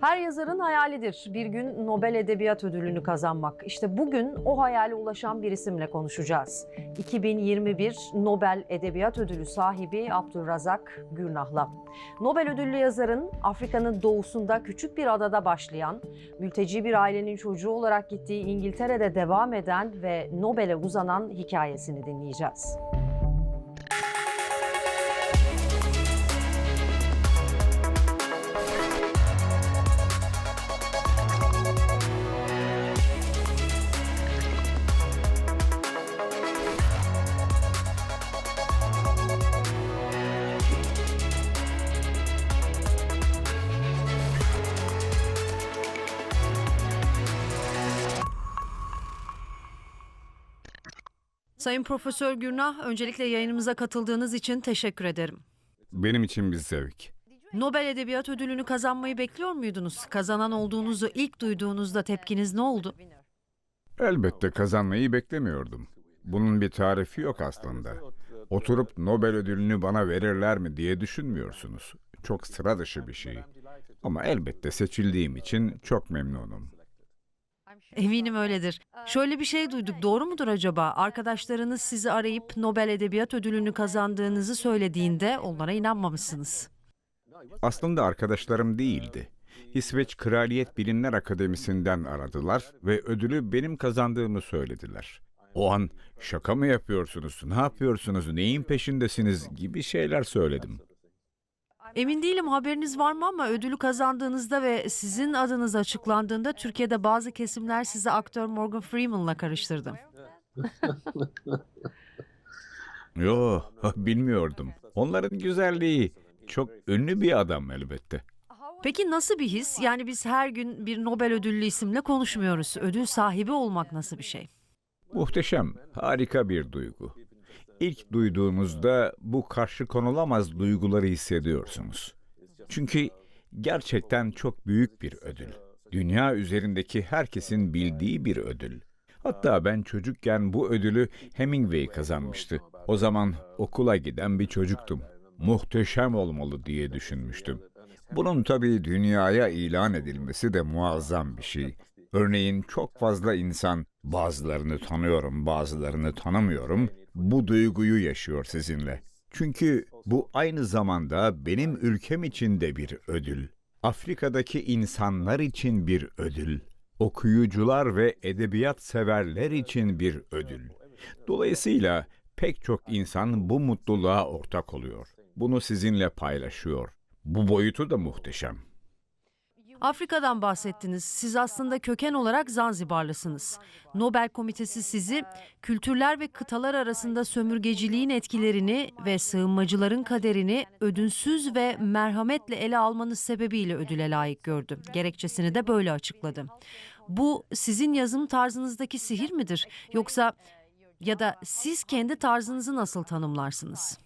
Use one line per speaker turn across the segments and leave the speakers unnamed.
Her yazarın hayalidir bir gün Nobel Edebiyat Ödülünü kazanmak. İşte bugün o hayale ulaşan bir isimle konuşacağız. 2021 Nobel Edebiyat Ödülü sahibi Abdülrazak Gürnah'la. Nobel ödüllü yazarın Afrika'nın doğusunda küçük bir adada başlayan, mülteci bir ailenin çocuğu olarak gittiği İngiltere'de devam eden ve Nobel'e uzanan hikayesini dinleyeceğiz. Sayın Profesör Gürnah, öncelikle yayınımıza katıldığınız için teşekkür ederim.
Benim için bir zevk.
Nobel Edebiyat Ödülünü kazanmayı bekliyor muydunuz? Kazanan olduğunuzu ilk duyduğunuzda tepkiniz ne oldu?
Elbette kazanmayı beklemiyordum. Bunun bir tarifi yok aslında. Oturup Nobel ödülünü bana verirler mi diye düşünmüyorsunuz. Çok sıra dışı bir şey. Ama elbette seçildiğim için çok memnunum.
Eminim öyledir. Şöyle bir şey duyduk, doğru mudur acaba? Arkadaşlarınız sizi arayıp Nobel Edebiyat Ödülünü kazandığınızı söylediğinde onlara inanmamışsınız.
Aslında arkadaşlarım değildi. İsveç Kraliyet Bilimler Akademisi'nden aradılar ve ödülü benim kazandığımı söylediler. O an şaka mı yapıyorsunuz, ne yapıyorsunuz, neyin peşindesiniz gibi şeyler söyledim.
Emin değilim haberiniz var mı ama ödülü kazandığınızda ve sizin adınız açıklandığında Türkiye'de bazı kesimler sizi aktör Morgan Freeman'la karıştırdı.
Yo, bilmiyordum. Onların güzelliği çok ünlü bir adam elbette.
Peki nasıl bir his? Yani biz her gün bir Nobel ödüllü isimle konuşmuyoruz. Ödül sahibi olmak nasıl bir şey?
Muhteşem, harika bir duygu. İlk duyduğunuzda bu karşı konulamaz duyguları hissediyorsunuz. Çünkü gerçekten çok büyük bir ödül. Dünya üzerindeki herkesin bildiği bir ödül. Hatta ben çocukken bu ödülü Hemingway kazanmıştı. O zaman okula giden bir çocuktum. Muhteşem olmalı diye düşünmüştüm. Bunun tabii dünyaya ilan edilmesi de muazzam bir şey. Örneğin çok fazla insan, bazılarını tanıyorum, bazılarını tanımıyorum, bu duyguyu yaşıyor sizinle. Çünkü bu aynı zamanda benim ülkem için de bir ödül. Afrika'daki insanlar için bir ödül. Okuyucular ve edebiyat severler için bir ödül. Dolayısıyla pek çok insan bu mutluluğa ortak oluyor. Bunu sizinle paylaşıyor. Bu boyutu da muhteşem.
Afrika'dan bahsettiniz. Siz aslında köken olarak Zanzibarlısınız. Nobel Komitesi sizi kültürler ve kıtalar arasında sömürgeciliğin etkilerini ve sığınmacıların kaderini ödünsüz ve merhametle ele almanız sebebiyle ödüle layık gördü. Gerekçesini de böyle açıkladı. Bu sizin yazım tarzınızdaki sihir midir? Yoksa ya da siz kendi tarzınızı nasıl tanımlarsınız?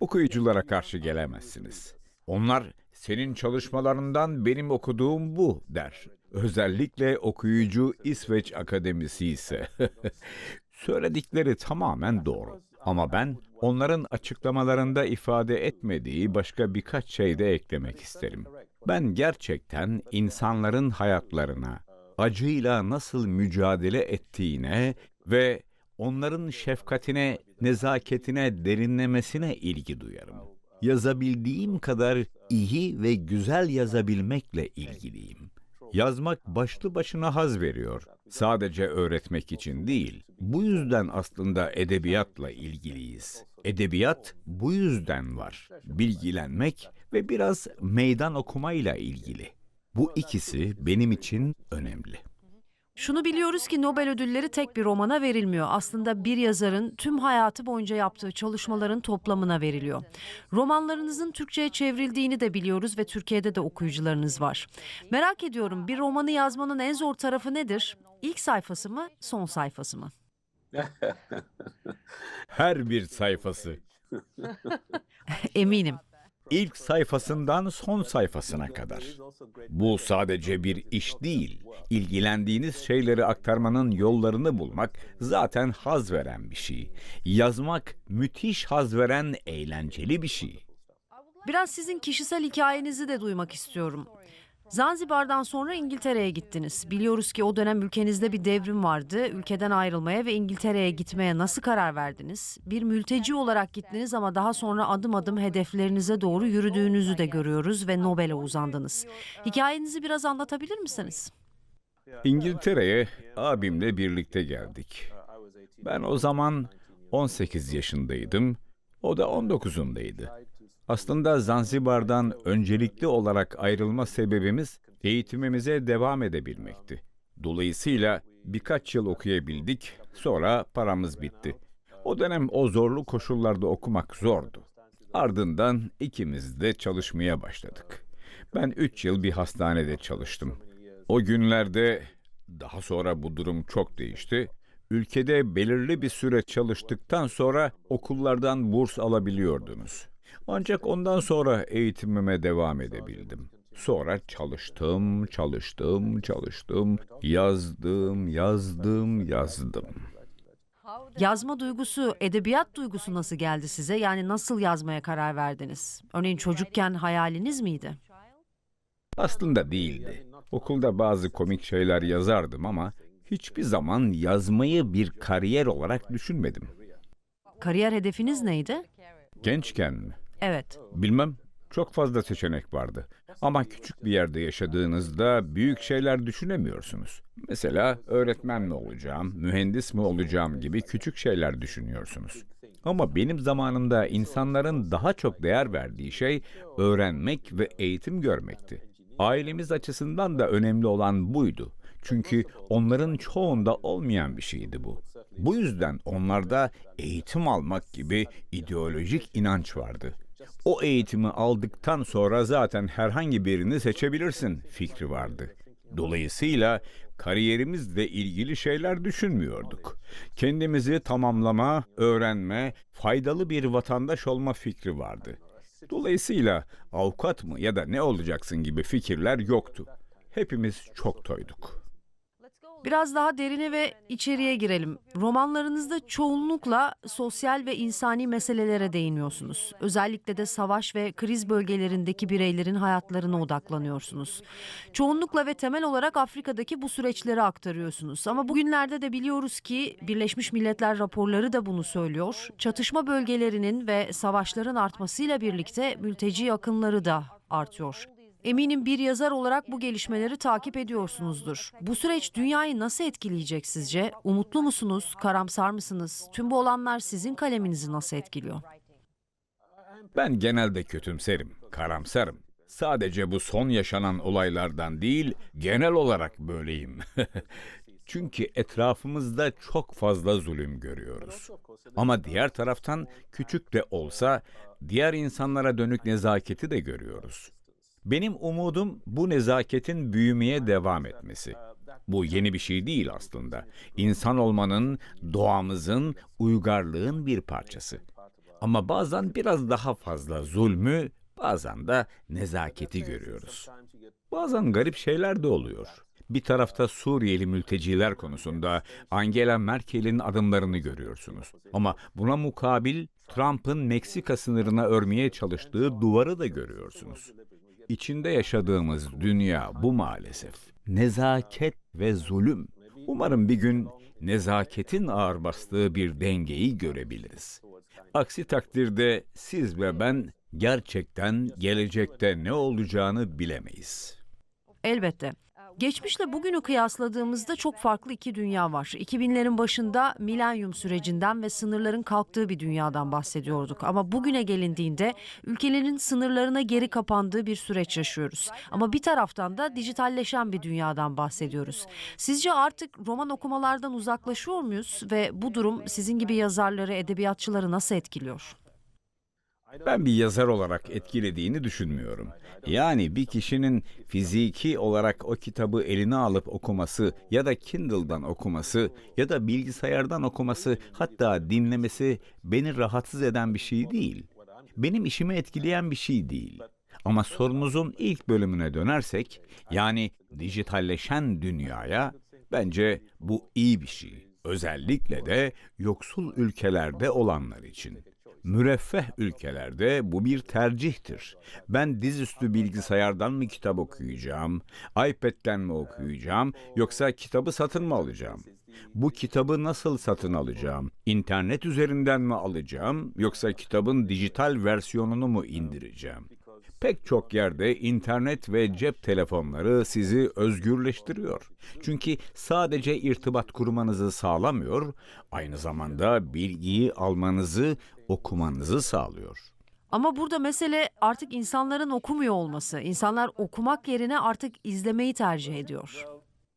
Okuyuculara karşı gelemezsiniz. Onlar senin çalışmalarından benim okuduğum bu der. Özellikle okuyucu İsveç Akademisi ise. Söyledikleri tamamen doğru. Ama ben onların açıklamalarında ifade etmediği başka birkaç şey de eklemek isterim. Ben gerçekten insanların hayatlarına, acıyla nasıl mücadele ettiğine ve onların şefkatine, nezaketine, derinlemesine ilgi duyarım. Yazabildiğim kadar iyi ve güzel yazabilmekle ilgiliyim. Yazmak başlı başına haz veriyor. Sadece öğretmek için değil. Bu yüzden aslında edebiyatla ilgiliyiz. Edebiyat bu yüzden var. Bilgilenmek ve biraz meydan okumayla ilgili. Bu ikisi benim için önemli.
Şunu biliyoruz ki Nobel ödülleri tek bir romana verilmiyor. Aslında bir yazarın tüm hayatı boyunca yaptığı çalışmaların toplamına veriliyor. Romanlarınızın Türkçe'ye çevrildiğini de biliyoruz ve Türkiye'de de okuyucularınız var. Merak ediyorum bir romanı yazmanın en zor tarafı nedir? İlk sayfası mı, son sayfası mı?
Her bir sayfası.
Eminim.
İlk sayfasından son sayfasına kadar. Bu sadece bir iş değil. İlgilendiğiniz şeyleri aktarmanın yollarını bulmak zaten haz veren bir şey. Yazmak müthiş haz veren eğlenceli bir şey.
Biraz sizin kişisel hikayenizi de duymak istiyorum. Zanzibar'dan sonra İngiltere'ye gittiniz. Biliyoruz ki o dönem ülkenizde bir devrim vardı. Ülkeden ayrılmaya ve İngiltere'ye gitmeye nasıl karar verdiniz? Bir mülteci olarak gittiniz ama daha sonra adım adım hedeflerinize doğru yürüdüğünüzü de görüyoruz ve Nobel'e uzandınız. Hikayenizi biraz anlatabilir misiniz?
İngiltere'ye abimle birlikte geldik. Ben o zaman 18 yaşındaydım, o da 19'undaydı. Aslında Zanzibar'dan öncelikli olarak ayrılma sebebimiz eğitimimize devam edebilmekti. Dolayısıyla birkaç yıl okuyabildik, sonra paramız bitti. O dönem o zorlu koşullarda okumak zordu. Ardından ikimiz de çalışmaya başladık. Ben 3 yıl bir hastanede çalıştım. O günlerde daha sonra bu durum çok değişti. Ülkede belirli bir süre çalıştıktan sonra okullardan burs alabiliyordunuz. Ancak ondan sonra eğitimime devam edebildim. Sonra çalıştım, çalıştım, çalıştım, yazdım, yazdım, yazdım.
Yazma duygusu, edebiyat duygusu nasıl geldi size? Yani nasıl yazmaya karar verdiniz? Örneğin çocukken hayaliniz miydi?
Aslında değildi. Okulda bazı komik şeyler yazardım ama hiçbir zaman yazmayı bir kariyer olarak düşünmedim.
Kariyer hedefiniz neydi?
Gençken mi?
Evet.
Bilmem. Çok fazla seçenek vardı. Ama küçük bir yerde yaşadığınızda büyük şeyler düşünemiyorsunuz. Mesela öğretmen mi olacağım, mühendis mi olacağım gibi küçük şeyler düşünüyorsunuz. Ama benim zamanımda insanların daha çok değer verdiği şey öğrenmek ve eğitim görmekti. Ailemiz açısından da önemli olan buydu. Çünkü onların çoğunda olmayan bir şeydi bu. Bu yüzden onlarda eğitim almak gibi ideolojik inanç vardı. O eğitimi aldıktan sonra zaten herhangi birini seçebilirsin fikri vardı. Dolayısıyla kariyerimizle ilgili şeyler düşünmüyorduk. Kendimizi tamamlama, öğrenme, faydalı bir vatandaş olma fikri vardı. Dolayısıyla avukat mı ya da ne olacaksın gibi fikirler yoktu. Hepimiz çok toyduk.
Biraz daha derine ve içeriye girelim. Romanlarınızda çoğunlukla sosyal ve insani meselelere değiniyorsunuz. Özellikle de savaş ve kriz bölgelerindeki bireylerin hayatlarına odaklanıyorsunuz. Çoğunlukla ve temel olarak Afrika'daki bu süreçleri aktarıyorsunuz. Ama bugünlerde de biliyoruz ki Birleşmiş Milletler raporları da bunu söylüyor. Çatışma bölgelerinin ve savaşların artmasıyla birlikte mülteci akınları da artıyor. Eminim bir yazar olarak bu gelişmeleri takip ediyorsunuzdur. Bu süreç dünyayı nasıl etkileyecek sizce? Umutlu musunuz? Karamsar mısınız? Tüm bu olanlar sizin kaleminizi nasıl etkiliyor?
Ben genelde kötümserim, karamsarım. Sadece bu son yaşanan olaylardan değil, genel olarak böyleyim. Çünkü etrafımızda çok fazla zulüm görüyoruz. Ama diğer taraftan küçük de olsa diğer insanlara dönük nezaketi de görüyoruz. Benim umudum bu nezaketin büyümeye devam etmesi. Bu yeni bir şey değil aslında. İnsan olmanın, doğamızın, uygarlığın bir parçası. Ama bazen biraz daha fazla zulmü, bazen de nezaketi görüyoruz. Bazen garip şeyler de oluyor. Bir tarafta Suriyeli mülteciler konusunda Angela Merkel'in adımlarını görüyorsunuz. Ama buna mukabil Trump'ın Meksika sınırına örmeye çalıştığı duvarı da görüyorsunuz. İçinde yaşadığımız dünya bu maalesef. Nezaket ve zulüm. Umarım bir gün nezaketin ağır bastığı bir dengeyi görebiliriz. Aksi takdirde siz ve ben gerçekten gelecekte ne olacağını bilemeyiz.
Elbette. Geçmişle bugünü kıyasladığımızda çok farklı iki dünya var. 2000'lerin başında milenyum sürecinden ve sınırların kalktığı bir dünyadan bahsediyorduk. Ama bugüne gelindiğinde ülkelerin sınırlarına geri kapandığı bir süreç yaşıyoruz. Ama bir taraftan da dijitalleşen bir dünyadan bahsediyoruz. Sizce artık roman okumalardan uzaklaşıyor muyuz ve bu durum sizin gibi yazarları, edebiyatçıları nasıl etkiliyor?
Ben bir yazar olarak etkilediğini düşünmüyorum. Yani bir kişinin fiziki olarak o kitabı eline alıp okuması ya da Kindle'dan okuması ya da bilgisayardan okuması hatta dinlemesi beni rahatsız eden bir şey değil. Benim işimi etkileyen bir şey değil. Ama sorunuzun ilk bölümüne dönersek, yani dijitalleşen dünyaya, bence bu iyi bir şey. Özellikle de yoksul ülkelerde olanlar için. Müreffeh ülkelerde bu bir tercihtir. Ben dizüstü bilgisayardan mı kitap okuyacağım, iPad'den mi okuyacağım yoksa kitabı satın mı alacağım? Bu kitabı nasıl satın alacağım? İnternet üzerinden mi alacağım yoksa kitabın dijital versiyonunu mu indireceğim? Pek çok yerde internet ve cep telefonları sizi özgürleştiriyor. Çünkü sadece irtibat kurmanızı sağlamıyor, aynı zamanda bilgiyi almanızı, okumanızı sağlıyor.
Ama burada mesele artık insanların okumuyor olması. İnsanlar okumak yerine artık izlemeyi tercih ediyor.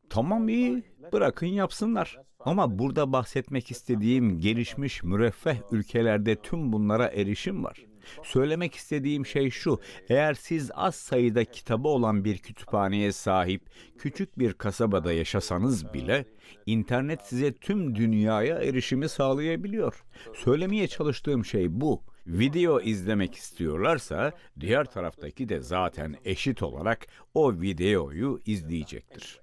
Tamam iyi, bırakın yapsınlar. Ama burada bahsetmek istediğim gelişmiş müreffeh ülkelerde tüm bunlara erişim var. Söylemek istediğim şey şu, eğer siz az sayıda kitabı olan bir kütüphaneye sahip küçük bir kasabada yaşasanız bile, internet size tüm dünyaya erişimi sağlayabiliyor. Söylemeye çalıştığım şey bu. Video izlemek istiyorlarsa, diğer taraftaki de zaten eşit olarak o videoyu izleyecektir.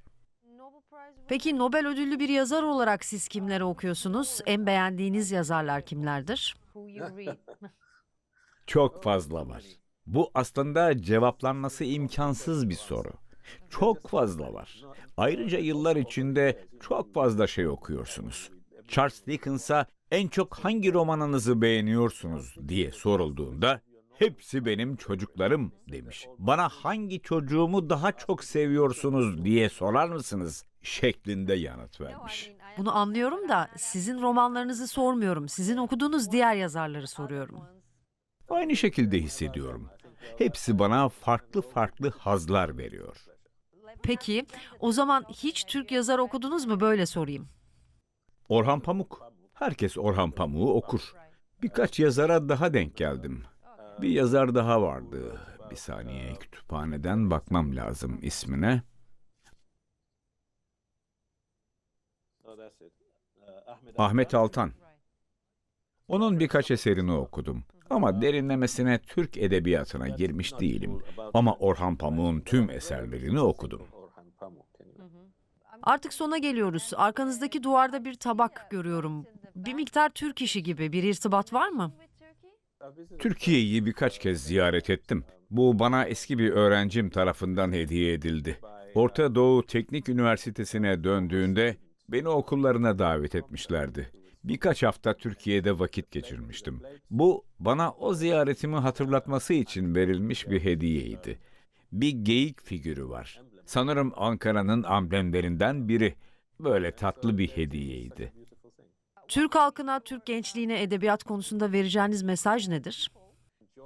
Peki Nobel ödüllü bir yazar olarak siz kimleri okuyorsunuz? En beğendiğiniz yazarlar kimlerdir?
Çok fazla var. Bu aslında cevaplanması imkansız bir soru. Çok fazla var. Ayrıca yıllar içinde çok fazla şey okuyorsunuz. Charles Dickens'a en çok hangi romanınızı beğeniyorsunuz diye sorulduğunda hepsi benim çocuklarım demiş. Bana hangi çocuğumu daha çok seviyorsunuz diye sorar mısınız şeklinde yanıt vermiş.
Bunu anlıyorum da sizin romanlarınızı sormuyorum. Sizin okuduğunuz diğer yazarları soruyorum.
Aynı şekilde hissediyorum. Hepsi bana farklı farklı hazlar veriyor.
Peki o zaman hiç Türk yazar okudunuz mu böyle sorayım.
Orhan Pamuk. Herkes Orhan Pamuk'u okur. Birkaç yazara daha denk geldim. Bir yazar daha vardı. Bir saniye kütüphaneden bakmam lazım ismine. Ahmet Altan. Onun birkaç eserini okudum. Ama derinlemesine Türk edebiyatına girmiş değilim. Ama Orhan Pamuk'un tüm eserlerini okudum.
Artık sona geliyoruz. Arkanızdaki duvarda bir tabak görüyorum. Bir miktar Türk işi gibi bir irtibat var mı?
Türkiye'yi birkaç kez ziyaret ettim. Bu bana eski bir öğrencim tarafından hediye edildi. Orta Doğu Teknik Üniversitesi'ne döndüğünde beni okullarına davet etmişlerdi. Birkaç hafta Türkiye'de vakit geçirmiştim. Bu bana o ziyaretimi hatırlatması için verilmiş bir hediyeydi. Bir geyik figürü var. Sanırım Ankara'nın amblemlerinden biri. Böyle tatlı bir hediyeydi.
Türk halkına, Türk gençliğine edebiyat konusunda vereceğiniz mesaj nedir?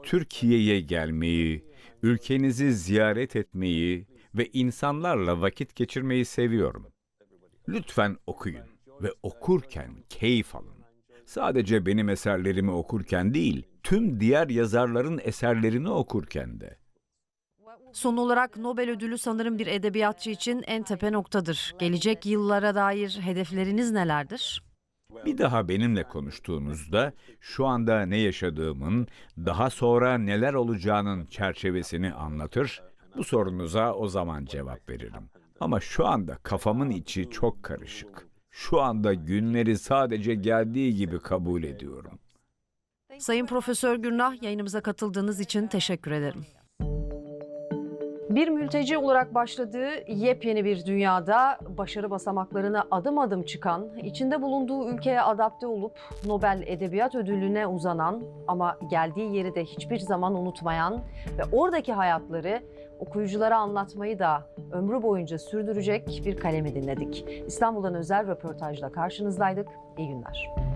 Türkiye'ye gelmeyi, ülkenizi ziyaret etmeyi ve insanlarla vakit geçirmeyi seviyorum. Lütfen okuyun ve okurken keyif alın. Sadece benim eserlerimi okurken değil, tüm diğer yazarların eserlerini okurken de.
Son olarak Nobel ödülü sanırım bir edebiyatçı için en tepe noktadır. Gelecek yıllara dair hedefleriniz nelerdir?
Bir daha benimle konuştuğunuzda şu anda ne yaşadığımın, daha sonra neler olacağının çerçevesini anlatır, bu sorunuza o zaman cevap veririm. Ama şu anda kafamın içi çok karışık. Şu anda günleri sadece geldiği gibi kabul ediyorum.
Sayın Profesör Gürnah yayınımıza katıldığınız için teşekkür ederim. Bir mülteci olarak başladığı yepyeni bir dünyada başarı basamaklarına adım adım çıkan, içinde bulunduğu ülkeye adapte olup Nobel Edebiyat Ödülü'ne uzanan ama geldiği yeri de hiçbir zaman unutmayan ve oradaki hayatları okuyuculara anlatmayı da ömrü boyunca sürdürecek bir kalemi dinledik. İstanbul'dan özel röportajla karşınızdaydık. İyi günler.